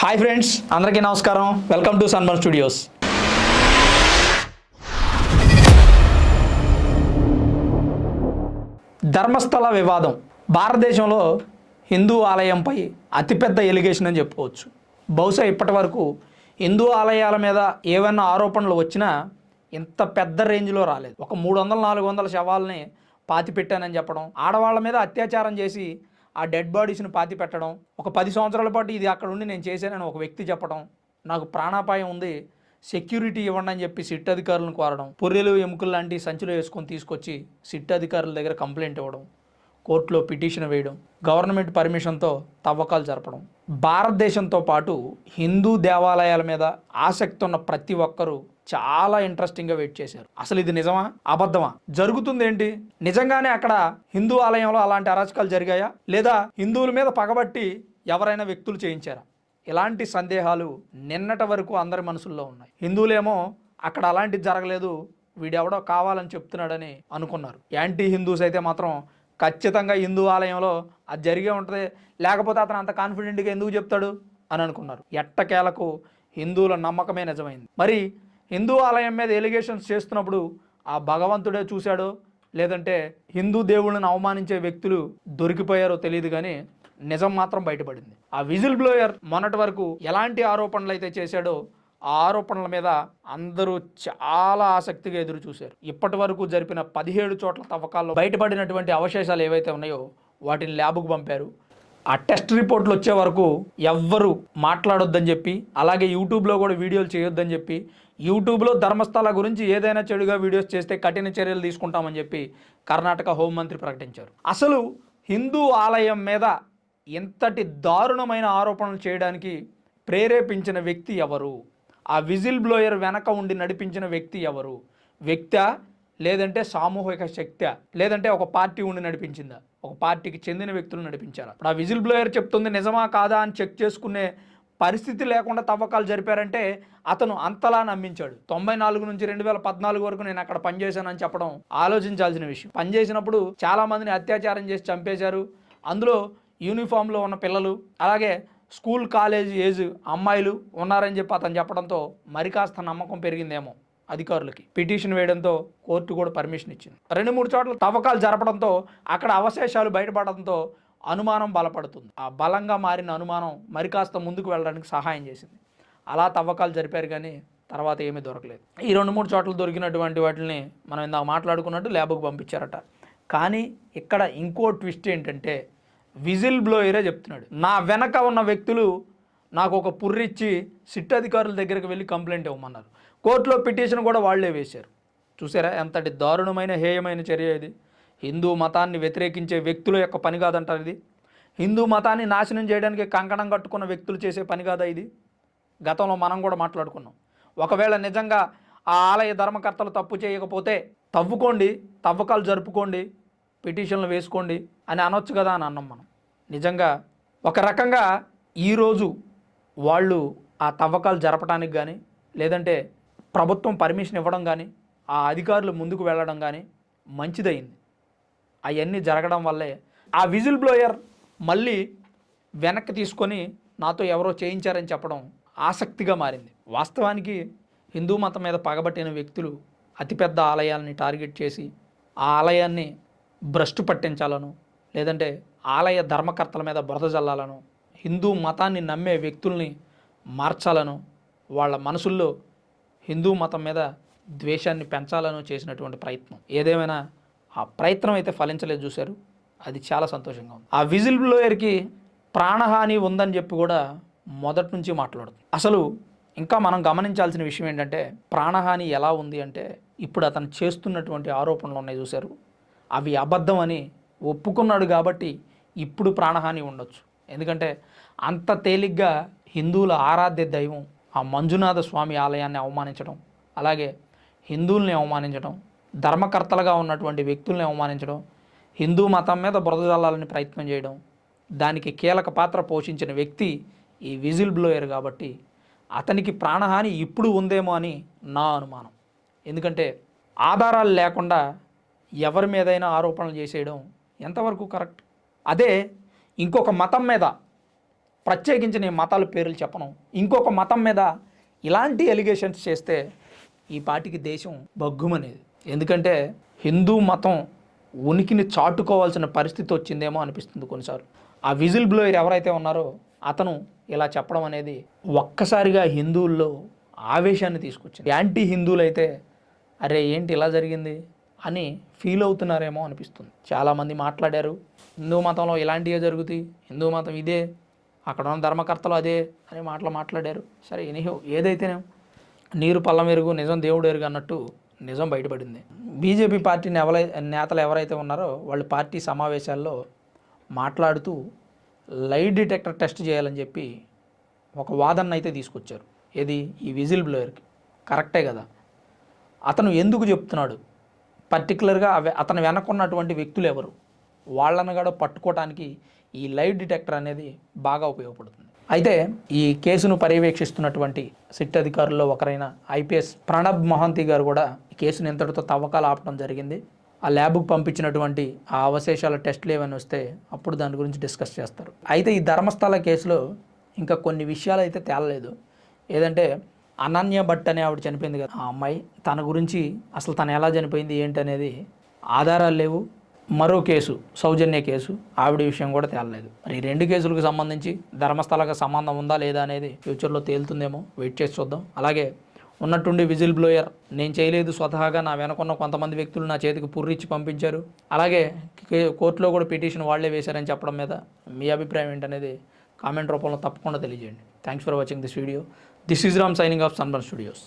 Hi friends అందరికీ నమస్కారం. Welcome to Sanman studios Dharmasthala వివాదం. భారతదేశంలో హిందూ ఆలయంపై అతిపెద్ద ఎలిగేషన్ అని చెప్పుకోవచ్చు. బహుశా ఇప్పటి వరకు హిందూ ఆలయాల మీద ఏవైనా ఆరోపణలు వచ్చినా ఇంత పెద్ద రేంజ్లో రాలేదు. ఒక మూడు వందల నాలుగు వందల శవాలని పాతిపెట్టానని చెప్పడం ఆడవాళ్ళ మీద అత్యాచారం చేసి ఆ డెడ్ బాడీస్ని పాతి పెట్టడం ఒక పది సంవత్సరాల పాటు ఇది అక్కడ ఉండి నేను చేశానని ఒక వ్యక్తి చెప్పడం నాకు ప్రాణాపాయం ఉంది సెక్యూరిటీ ఇవ్వండి అని చెప్పి సిట్ అధికారులను కోరడం పొర్రెలు ఎముకలు లాంటి సంచులు వేసుకొని తీసుకొచ్చి సిట్ అధికారుల దగ్గర కంప్లైంట్ ఇవ్వడం కోర్టులో పిటిషన్ వేయడం గవర్నమెంట్ పర్మిషన్తో తవ్వకాలు జరపడం. భారతదేశంతో పాటు హిందూ దేవాలయాల మీద ఆసక్తి ఉన్న ప్రతి ఒక్కరూ చాలా ఇంట్రెస్టింగ్గా వెయిట్ చేశారు. అసలు ఇది నిజమా? అబద్ధమా? జరుగుతుంది ఏంటి నిజంగానే అక్కడ హిందూ ఆలయంలో అలాంటి అరాచకాలు జరిగాయా? లేదా హిందువుల మీద పగబట్టి ఎవరైనా వ్యక్తులు చేయించారా? ఇలాంటి సందేహాలు నిన్నటి వరకు అందరి మనసుల్లో ఉన్నాయి. హిందువులేమో అక్కడ అలాంటిది జరగలేదు వీడెవడో కావాలని చెప్తున్నాడని అనుకున్నారు. యాంటీ హిందూస్ అయితే మాత్రం ఖచ్చితంగా హిందూ ఆలయంలో అది జరిగే ఉంటుంది లేకపోతే అతను అంత కాన్ఫిడెంట్గా ఎందుకు చెప్తాడు? అని అనుకున్నారు. ఎట్టకేలకు హిందువుల నమ్మకమే నిజమైంది. మరి హిందూ ఆలయం మీద ఎలిగేషన్స్ చేస్తున్నప్పుడు ఆ భగవంతుడే చూశాడో లేదంటే హిందూ దేవుళ్ళని అవమానించే వ్యక్తులు దొరికిపోయారో తెలియదు కానీ నిజం మాత్రం బయటపడింది. ఆ విజిల్ బ్లోయర్ మొన్నటి వరకు ఎలాంటి ఆరోపణలు అయితే చేశాడో ఆ ఆరోపణల మీద అందరూ చాలా ఆసక్తిగా ఎదురు చూశారు. ఇప్పటి వరకు జరిపిన పదిహేడు చోట్ల తవ్వకాల్లో బయటపడినటువంటి అవశేషాలు ఏవైతే ఉన్నాయో వాటిని ల్యాబ్కు పంపారు. ఆ టెస్ట్ రిపోర్ట్లు వచ్చే వరకు ఎవ్వరు మాట్లాడొద్దని చెప్పి అలాగే యూట్యూబ్లో కూడా వీడియోలు చేయొద్దని చెప్పి యూట్యూబ్లో ధర్మస్థల గురించి ఏదైనా చెడుగా వీడియోస్ చేస్తే కఠిన చర్యలు తీసుకుంటామని చెప్పి కర్ణాటక హోంమంత్రి ప్రకటించారు. అసలు హిందూ ఆలయం మీద ఇంతటి దారుణమైన ఆరోపణలు చేయడానికి ప్రేరేపించిన వ్యక్తి ఎవరు? ఆ విజిల్ బ్లోయర్ వెనక ఉండి నడిపించిన వ్యక్తి ఎవరు? వ్యక్తా? లేదంటే సామూహిక శక్తి? లేదంటే ఒక పార్టీ ఉండి నడిపించిందా? ఒక పార్టీకి చెందిన వ్యక్తులు నడిపించారా? ఇప్పుడు ఆ విజిల్ బ్లోయర్ చెప్తుంది నిజమా కాదా అని చెక్ చేసుకునే పరిస్థితి లేకుండా తవ్వకాలు జరిపారంటే అతను అంతలా నమ్మించాడు. తొంభై నాలుగు నుంచి రెండు వేల పద్నాలుగు వరకు నేను అక్కడ పనిచేశానని చెప్పడం ఆలోచించాల్సిన విషయం. పనిచేసినప్పుడు చాలా మందిని అత్యాచారం చేసి చంపేశారు. అందులో యూనిఫామ్లో ఉన్న పిల్లలు అలాగే స్కూల్ కాలేజ్ ఏజ్ అమ్మాయిలు ఉన్నారని చెప్పి అతను చెప్పడంతో మరి కాస్త నమ్మకం పెరిగిందేమో అధికారులకి. పిటిషన్ వేయడంతో కోర్టు కూడా పర్మిషన్ ఇచ్చింది. రెండు మూడు చోట్ల తవ్వకాలు జరపడంతో అక్కడ అవశేషాలు బయటపడడంతో అనుమానం బలపడుతుంది. ఆ బలంగా మారిన అనుమానం మరి కాస్త ముందుకు వెళ్ళడానికి సహాయం చేసింది. అలా తవ్వకాలు జరిపారు కానీ తర్వాత ఏమీ దొరకలేదు. ఈ రెండు మూడు చోట్ల దొరికినటువంటి వాటిని మనం ఇందాక మాట్లాడుకున్నట్టు ల్యాబ్కు పంపించారట. కానీ ఇక్కడ ఇంకో ట్విస్ట్ ఏంటంటే విజిల్ బ్లోయరే చెప్తున్నాడు. నా వెనక ఉన్న వ్యక్తులు నాకు ఒక పుర్రిచ్చి సిట్ అధికారుల దగ్గరికి వెళ్ళి కంప్లైంట్ ఇవ్వమన్నారు. కోర్టులో పిటిషన్ కూడా వాళ్ళే వేశారు. చూసారా ఎంతటి దారుణమైన హేయమైన చర్య ఇది. హిందూ మతాన్ని వ్యతిరేకించే వ్యక్తుల యొక్క పని కాదంటారు ఇది. హిందూ మతాన్ని నాశనం చేయడానికి కంకణం కట్టుకున్న వ్యక్తులు చేసే పని కాదా ఇది? గతంలో మనం కూడా మాట్లాడుకున్నాం. ఒకవేళ నిజంగా ఆ ఆలయ ధర్మకర్తలు తప్పు చేయకపోతే తవ్వుకోండి తవ్వకాలు జరుపుకోండి పిటిషన్లు వేసుకోండి అని అనొచ్చు కదా అని అన్నాం మనం. నిజంగా ఒక రకంగా ఈరోజు వాళ్ళు ఆ తవ్వకాలు జరపడానికి కానీ లేదంటే ప్రభుత్వం పర్మిషన్ ఇవ్వడం కానీ ఆ అధికారులు ముందుకు వెళ్ళడం కానీ మంచిదయింది. అవన్నీ జరగడం వల్లే ఆ విజిల్ బ్లోయర్ మళ్ళీ వెనక్కి తీసుకొని నాతో ఎవరో చేయించారని చెప్పడం ఆసక్తిగా మారింది. వాస్తవానికి హిందూ మతం మీద పగబట్టిన వ్యక్తులు అతిపెద్ద ఆలయాల్ని టార్గెట్ చేసి ఆ ఆలయాన్ని భ్రష్టు పట్టించాలను లేదంటే ఆలయ ధర్మకర్తల మీద బురద జల్లాలను హిందూ మతాన్ని నమ్మే వ్యక్తుల్ని మార్చాలను వాళ్ళ మనసుల్లో హిందూ మతం మీద ద్వేషాన్ని పెంచాలను చేసినటువంటి ప్రయత్నం. ఏదేమైనా ఆ ప్రయత్నం అయితే ఫలించలేదు చూశారు. అది చాలా సంతోషంగా ఉంది. ఆ విజిల్ బ్లోయర్కి ప్రాణహాని ఉందని చెప్పి కూడా మొదటి నుంచి మాట్లాడుతుంది. అసలు ఇంకా మనం గమనించాల్సిన విషయం ఏంటంటే ప్రాణహాని ఎలా ఉంది అంటే ఇప్పుడు అతను చేస్తున్నటువంటి ఆరోపణలు ఉన్నాయి చూశారు. అవి అబద్ధం అని ఒప్పుకున్నాడు కాబట్టి ఇప్పుడు ప్రాణహాని ఉండొచ్చు. ఎందుకంటే అంత తేలిగ్గా హిందువుల ఆరాధ్య దైవం ఆ మంజునాథ స్వామి ఆలయాన్ని అవమానించడం అలాగే హిందువుల్ని అవమానించడం ధర్మకర్తలుగా ఉన్నటువంటి వ్యక్తుల్ని అవమానించడం హిందూ మతం మీద బురద జల్లాలని ప్రయత్నం చేయడం దానికి కీలక పాత్ర పోషించిన వ్యక్తి ఈ విజిల్ బ్లోయర్ కాబట్టి అతనికి ప్రాణహాని ఇప్పుడు ఉందేమో అని నా అనుమానం. ఎందుకంటే ఆధారాలు లేకుండా ఎవరి మీదైనా ఆరోపణలు చేసేయడం ఎంతవరకు కరెక్ట్? అదే ఇంకొక మతం మీద ప్రత్యేకించి నేను మతాల పేర్లు చెప్పను. ఇంకొక మతం మీద ఇలాంటి ఎలిగేషన్స్ చేస్తే ఈ పాటికి దేశం బగ్గుమనేది. ఎందుకంటే హిందూ మతం ఉనికిని చాటుకోవాల్సిన పరిస్థితి వచ్చిందేమో అనిపిస్తుంది కొన్నిసార్లు. ఆ విజిల్ బ్లోయర్ ఎవరైతే ఉన్నారో అతను ఇలా చెప్పడం అనేది ఒక్కసారిగా హిందువుల్లో ఆవేశాన్ని తీసుకొచ్చింది. యాంటీ హిందువులు అయితే అరే ఏంటి ఇలా జరిగింది? అని ఫీల్ అవుతున్నారేమో అనిపిస్తుంది. చాలామంది మాట్లాడారు హిందూ మతంలో ఇలాంటివే జరుగుతాయి హిందూ మతం ఇదే అక్కడ ఉన్న ధర్మకర్తలు అదే అని మాటలు మాట్లాడారు. సరే ఎనిహో ఏదైతేనే నీరు పల్లమెరుగు నిజం దేవుడు ఎరుగు అన్నట్టు నిజం బయటపడింది. బీజేపీ పార్టీని ఎవరై నేతలు ఎవరైతే ఉన్నారో వాళ్ళు పార్టీ సమావేశాల్లో మాట్లాడుతూ లైట్ డిటెక్టర్ టెస్ట్ చేయాలని చెప్పి ఒక వాదన అయితే తీసుకొచ్చారు. ఏది? ఈ విజిల్ బ్లోయర్కి. కరెక్టే కదా. అతను ఎందుకు చెప్తున్నాడు? పర్టికులర్గా అవి అతను వెనకున్నటువంటి వ్యక్తులు ఎవరు? వాళ్ళను కూడా పట్టుకోవడానికి ఈ లైవ్ డిటెక్టర్ అనేది బాగా ఉపయోగపడుతుంది. అయితే ఈ కేసును పర్యవేక్షిస్తున్నటువంటి సిట్ అధికారుల్లో ఒకరైన ఐపీఎస్ ప్రణబ్ మొహంతి గారు కూడా ఈ కేసును ఎంతటితో తవ్వకాలు ఆపడం జరిగింది. ఆ ల్యాబ్కు పంపించినటువంటి ఆ అవశేషాల టెస్ట్లు ఏమైనా వస్తే అప్పుడు దాని గురించి డిస్కస్ చేస్తారు. అయితే ఈ ధర్మస్థల కేసులో ఇంకా కొన్ని విషయాలు అయితే తేలలేదు. ఏదంటే అనన్య భట్ అనే ఆవిడ చనిపోయింది కదా. ఆ అమ్మాయి తన గురించి అసలు తను ఎలా చనిపోయింది ఏంటి అనేది ఆధారాలు లేవు. మరో కేసు సౌజన్య కేసు ఆవిడ విషయం కూడా తేలలేదు. మరి రెండు కేసులకు సంబంధించి ధర్మస్థలకు సంబంధం ఉందా లేదా అనేది ఫ్యూచర్లో తేలుతుందేమో వెయిట్ చేసి చూద్దాం. అలాగే ఉన్నట్టుండి విజిల్ బ్లోయర్ నేను చేయలేదు స్వతహాగా నా వెనకున్న కొంతమంది వ్యక్తులు నా చేతికి పుర్రిచ్చి పంపించారు. అలాగే కోర్టులో కూడా పిటిషన్ వాళ్ళే వేశారని చెప్పడం మీద మీ అభిప్రాయం ఏంటనేది కామెంట్ రూపంలో తప్పకుండా తెలియజేయండి. Thanks for watching this video. This is Ram signing off sunburn studios.